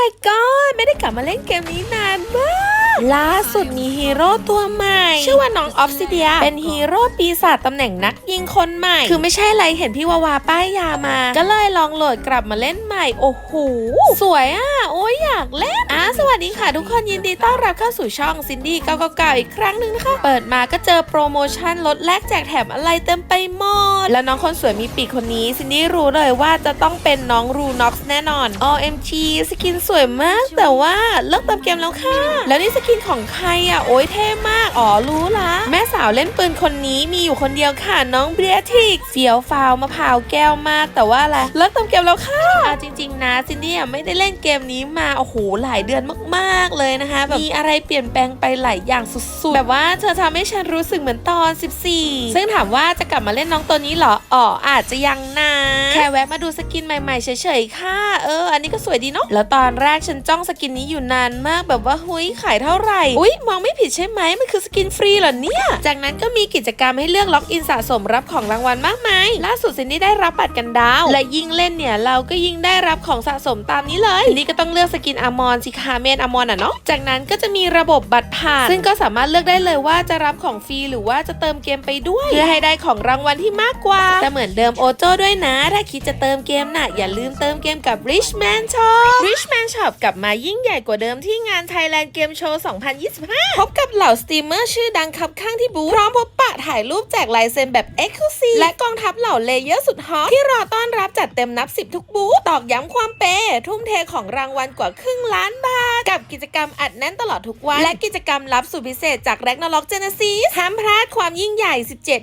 my god ไม่ได้กลับมาเล่นเกมนี้นานมาก ล่าสุดมีฮีโร่ตัวใหม่ ชื่อว่าน้องออฟซิเดีย เป็นฮีโร่ปีศาจตำแหน่งนักยิงคนใหม่ คือไม่ใช่อะไรเห็นพี่วาวาป้ายยามา ก็เลยลองโหลดกลับมาเล่นใหม่ โอ้โห สวยอะ โอ้ยอยากเล่นอะสวัสดีค่ะ ทุกคนยินดีต้อนรับเข้าสู่ช่องซินดี้999อีกครั้งหนึ่งนะคะ เปิดมาก็เจอโปรโมชั่นลดแลกแจกแถมอะไรเต็มไปหมด แล้วน้องคนสวยมีปีกคนนี้ซินดี้รู้เลยว่าจะต้องเป็นน้องรูน็อกซ์แน่นอน OMG สกินสวยมาก แต่ว่าเลิกติมเกมแล้วค่ะ แล้วนี่สกินกินของใครอะ โอ้ยเท่มาก อ๋อรู้ละแม่สาวเล่นปืนคนนี้มีอยู่คนเดียวค่ะ น้องเบียทิกเฟียวฟาวมะพร้าวแก้วมากแต่ว่าอะไรเลิกเติมเกมแล้วค่ะอาจริง ๆ นะซินดี้ไม่ได้เล่นเกมนี้มาโอ้โหหลายเดือนมากๆเลยนะคะแบบมีอะไรเปลี่ยนแปลงไปหลายอย่างสุดๆแบบว่าเธอทำให้ฉันรู้สึกเหมือนตอน 14 ซึ่งถามว่าจะกลับมาเล่นน้องตัวนี้เหรออ๋ออาจจะยังนะแค่แวะมาดูสกินใหม่ๆเฉยๆค่ะ เออ อันนี้ก็สวยดีเนาะแล้วตอนแรกฉันจ้องสกินนี้อยู่นานมากแบบว่าหุยขายเท่าไหร่ อุ้ยมองไม่ผิดใช่ไหมมันคือสกินฟรีเหรอเนี่ย จากนั้นก็มีกิจกรรมให้เลือกล็อกอินสะสมรับของรางวัลมากมายล่าสุดซินนี่ได้รับบัตรกันดาว และยิ่งเล่นเนี่ย เราก็ยิ่งได้รับของสะสมตามนี้เลยนี่ก็ต้องเลือกสกินอามอนสิคาเมนอามอนอะเนาะจากนั้นก็จะมีระบบบัตรผ่าน ซึ่งก็สามารถเลือกได้เลยว่าจะรับของฟรีหรือว่าจะเติมเกมไปด้วย เพื่อให้ได้ของรางวัลที่มากกว่าแต่เหมือนเดิมโอโจ้ด้วยนะ ถ้าคิดจะเติมเกมน่ะอย่าลืมเติมเกมกับ Richman Shop Richman Shop กลับมายิ่งใหญ่กว่าเดิมที่งาน Thailand Game Show 2025 พบกับเหล่าสตรีมเมอร์ชื่อดังคับข้างที่บูธพร้อมพบปะถ่ายรูปแจกลายเซ็นแบบ e x c l u s i v e และกองทัพเหล่าเลเยอร์สุดฮอตที่รอต้อนรับจัดเต็มนับ 10 ทุกบูธตอกย้ำความเปย์ทุ่มเทของรางวัลกว่าครึ่งล้านบาท กับกิจกรรมอัดแน่นตลอดทุกวัน และกิจกรรมลับสุดพิเศษจาก Ragnarok Genesis ห้ามพลาดความยิ่งใหญ่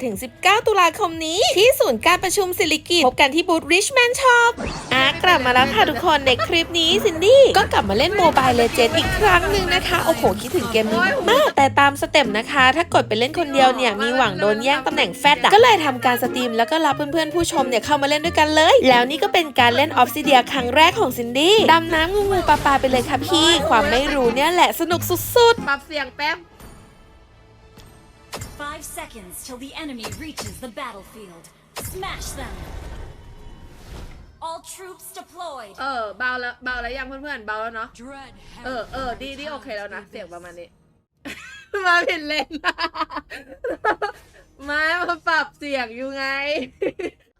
17-19 ตุลาคมนี้ ที่ศูนย์การประชุมสิริกิตพบกันที่บูธ Richman Shop อะกลับมาแล้วค่ะทุกคนในคลิปนี้ซินดี้ก็กลับมาเล่นโมบายเลเจนด์อีกครั้งหนึ่งนะคะ โอ้โห คิดถึงเกมนี้มาก แต่ตามสเต็ปนะคะ ถ้ากดไปเล่นคนเดียวเนี่ย มีหวังโดนแย่งตำแหน่งแฟดก็เลยทำการสตรีมแล้วก็รับเพื่อนๆผู้ชมเนี่ยเข้ามาเล่นด้วยกันเลย แล้วนี่ก็เป็นการเล่นออฟซิเดียครั้งแรกของซินดี้ดำน้ำงูงูปลาปลาไปเลยค่ะพี่ความไม่รู้เนี่ยแหละสนุกสุดๆปรับเสียงแป๊บ Five seconds till the enemy reaches the battlefield. Smash them! All troops deployed. เออเบาแล้วเบาแล้วยังเพื่อนๆเบาแล้วเนาะ Dread เออ เออ ดีดีโอเคแล้วนะ เสียงประมาณนี้ มาผิดเลน มามาปรับเสียงอยู่ไง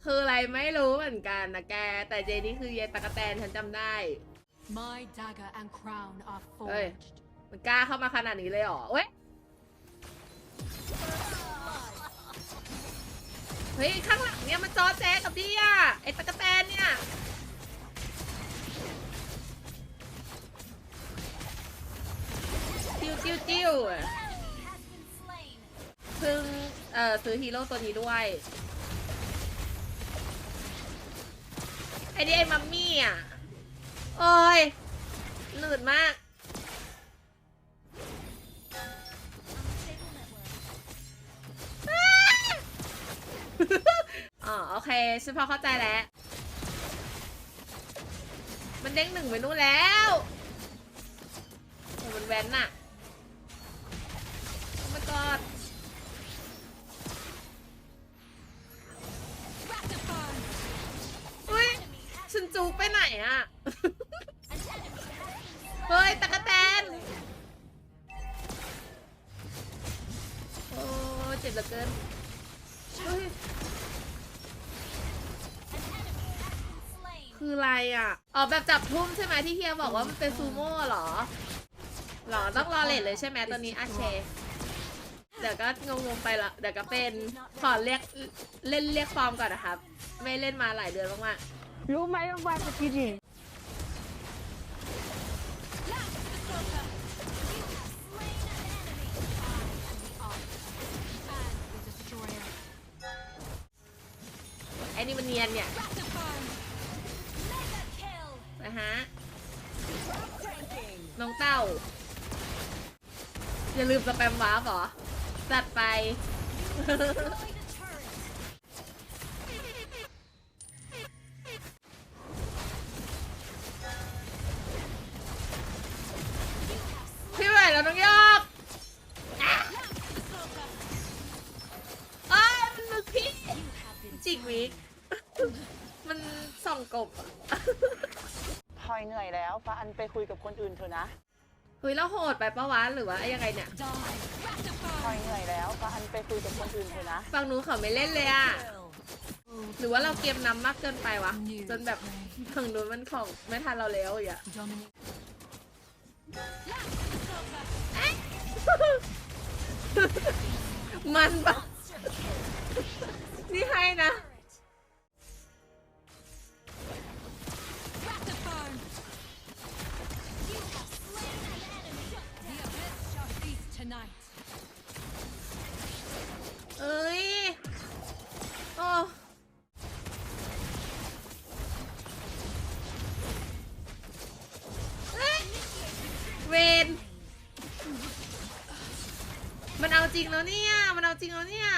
คืออะไรไม่รู้เหมือนกันนะแก แต่เจนี่คือเยตะกะแตนฉันจำได้ My dagger and crown are forged. มันกล้าเข้ามาขนาดนี้เลยเหรอเว้ย เฮ้ย ข้างหลังเนี่ยมันจอแจ๊กับพี่อะไอตะกะแตนเนี่ย จิ้วจิ้วจิ้วเพิ่งเอ่อซื้อฮีโร่ตัวนี้ด้วย ไอ้นี่ไอ้มัมมี่อะ โอ้ยหนืดมากอ๋อโอเคฉันพอเข้าใจแล้ว มันเด้งหนึ่งไปนู่นแล้วโอ้มันแว้นน่ะโอ้ my god จ็บเหลือเกินเฮ้ย Slain. คืออะไรอะ อ๋อแบบจับทุ่มใช่ไหมที่เฮียบอกว่ามันเป็นซูโม่เหรอเหรอต้องรอเลทเลยใช่ไหมตอนนี้อาเช เดี๋ยวก็งงๆไปละ เดี๋ยวก็เป็นขอเรียกเล่นเรียกฟอร์มก่อนนะครับ ไม่เล่นมาหลายเดือนมากรู้ไหมว่าวันเมื่อกี้ อ้นี่มันเนียนเนี่ยนะฮะน้องเต้า อย่าลืมสแปมวาร์ปหรอ จัดไป Destroy the turret. พี่ไหวแล้วน้องยอกอ้ามันมึกพี่จิกวิก มันส่องกบอะพลอยเหนื่อยแล้วฟ้าอันไปคุยกับคนอื่นเถอะนะเฮ้ยแล้วโหดไปปะวะหรือว่ายังไงเนี่ย Die. คอยเหนื่อยแล้วฟ้าอันไปคุยกับคนอื่นเถอะนะฝั่งนู้นเขาไม่เล่นเลยอะหรือว่าเราเกมนำมากเกินไปวะจนแบบฝั่งนู้นมันของไม่ทันเราแล้วอย่าง Dominate. มันปะนี่ให้นะ เอ้ยโอ้เวนมันเอาจริงแล้วเนี่ย มันเอาจริงแล้วเนี่ย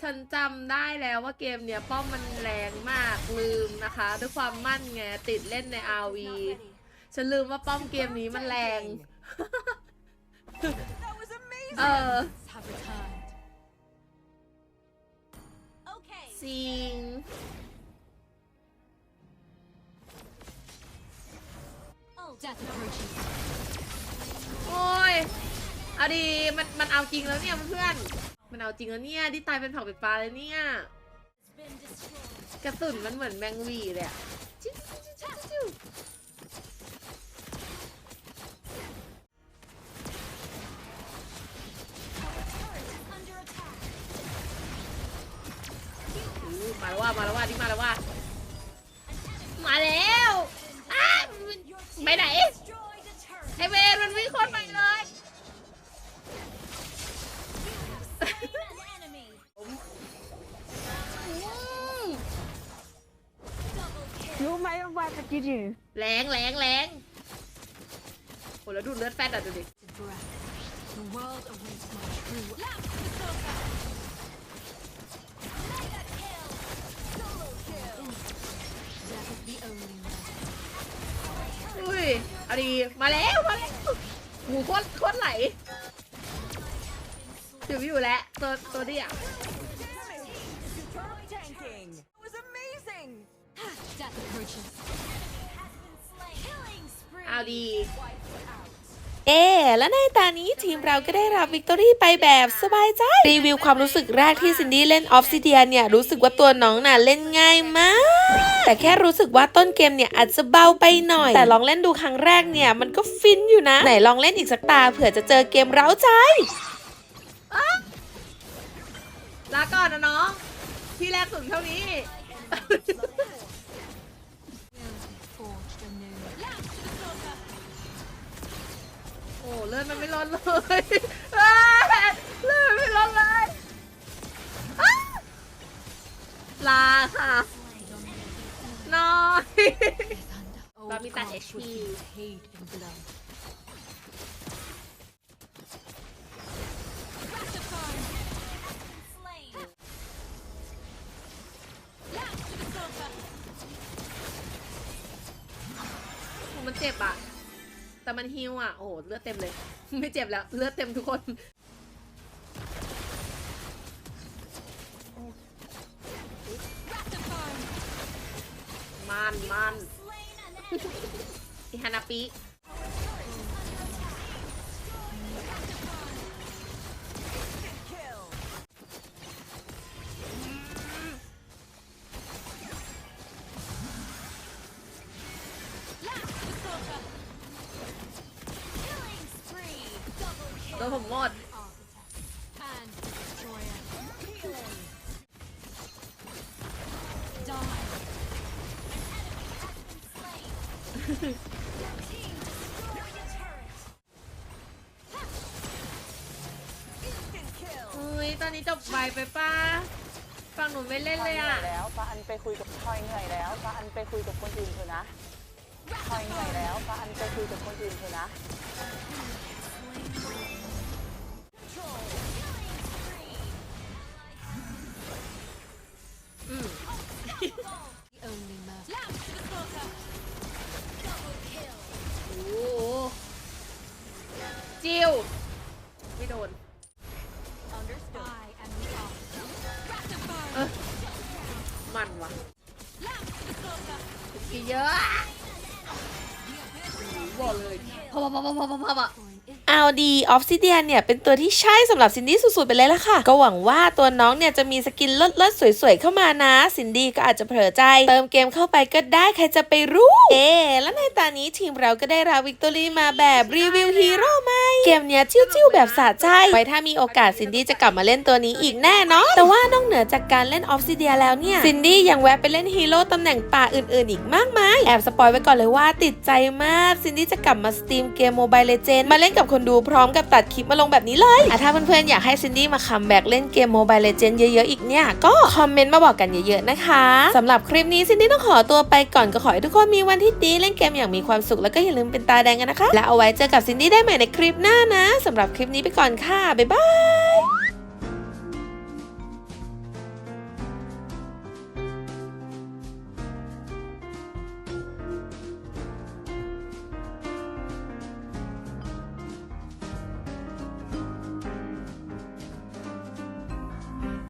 ฉันจำได้แล้วว่าเกมเนี้ยป้อมมันแรงมากลืมนะคะ ด้วยความมั่นไงติดเล่นใน RV ฉันลืมว่าป้อมเกมนี้มันแรง เออ Have returned. Okay. จริง Death approaches. โอ้ยเอาดีมันมันเอาจริงแล้วเนี่ยเพื่อนๆมันเอาจริงแล้วเนี่ยที่ตายเป็นเผ่าเป็นปลาเลยเนี่ย Been destroyed. กระสุนมันเหมือนแมงวีเลยอะ มาแล้วว่ามาแล้วว่านี่มาแล้วว่ามาแล้วอ้าไปไหน Destroy the turret. ไอเวนมันวิ่งโคตรไปเลย Slain an enemy. อืม Double kill. You might have watched what you do. แรงแรงแรงโอ้แล้วดูเลือดแฟดอะดูดิ เอาดีมาแล้วมาแล้วหมูโคตรโคตรไหลถืออยู่แล้วตัวตัวเดียว Death approaches. Killing spree. เอาดี เอ และในตานี้ทีมเราก็ได้รับวิกตอรี่ไปแบบสบายใจ รีวิวความรู้สึกแรกที่ซินดี้เล่นออฟซิเดียเนี่ยรู้สึกว่าตัวน้องน่ะเล่นง่ายมาก แต่แค่รู้สึกว่าต้นเกมเนี่ยอาจจะเบาไปหน่อย แต่ลองเล่นดูครั้งแรกเนี่ยมันก็ฟินอยู่นะ ไหนลองเล่นอีกสักตาเผื่อจะเจอเกมเร้าใจลาก่อนนะน้องที่แรกสุดเท่านี้ เลือดมันไม่ลดเลยเลือดไม่ลดเลยลาค่ะน้อยเรามีตัดเอชพีมันเจ็บอะ แต่มันฮิวอะ โอ้โหเลือดเต็มเลย ไม่เจ็บแล้ว เลือดเต็มทุกคนมันมัน Slain an enemy. อิฮานาปิ โดนผมหมดอุ้ยตอนนี้จบไวไปป้าฝั่งหนูไม่เล่นเลยยเหนื่อะแล้วฟ้าอันไปคุยกับคอยเหนื่อยแล้วฟ้าอันไปคุยกับคนอื่นเถอะนะคอยเหนื่อยแล้วฟ้าอันไปคุยกับคนอื่นเถอะนะ Control. โอ้โหจิวไม่โดน Understood. I am the arbiter. Ratify. เออมันว่ะ Lap to the sofa. กี่เยอะ The abyss ก่อนเลยพอพอพอพอพอพอพอ เอาดีออฟซิเดียเนี่ยเป็นตัวที่ใช่สำหรับซินดี้สุดๆไปเลยละค่ะ ก็หวังว่าตัวน้องเนี่ยจะมีสกินเลิศๆสวยๆเข้ามานะ ซินดี้ก็อาจจะเผลอใจ เติมเกมเข้าไปก็ได้ใครจะไปรู้ เอ๊แล้วในตอนนี้ทีมเราก็ได้รับวิกตอรี่มาแบบรีวิวฮีโร่ใหมเกมเนี้ยจิ้วๆแบบสะใจไว้ถ้ามีโอกาสซินดี้จะกลับมาเล่นตัวนี้อีกแน่นาะแต่ว่านอกเหนือจากการเล่นออฟซิเดียแล้วเนี่ยซินดี้ยังแวะไปเล่นฮีโร่ตำแหน่งป่าอื่นๆอีกมากมายแอบสปอยไว้ก่อนเลยว่าติดใจมากซินดี้จะกลับมาสตรีมเกมโมบายเลเจนมาเล่นกับคนดูพร้อมกับตัดคลิปมาลงแบบนี้เลยอะถ้าเพื่อนๆอยากให้ซินดี้มาคัมแบ็กเล่นเกมโมบายเลเจนเยอะๆอีกเนี่ย ก็คอมเมนต์มาบอกกันเยอะๆนะคะสำหรับคลิปนี้ซินดี้ต้องขอตัวไปก่อนก็ขอให้ทุกคนมีวันที่ดีเล่นเกมอย่างมีความสุขแล้วก็อย่าลืมเป็นตาแดงกันนะคะ แล้วเอาไว้เจอกับซินดี้ได้ใหม่ในคลิปหน้านะสำหรับคลิปนี้ไปก่อนค่ะบ๊ายบาย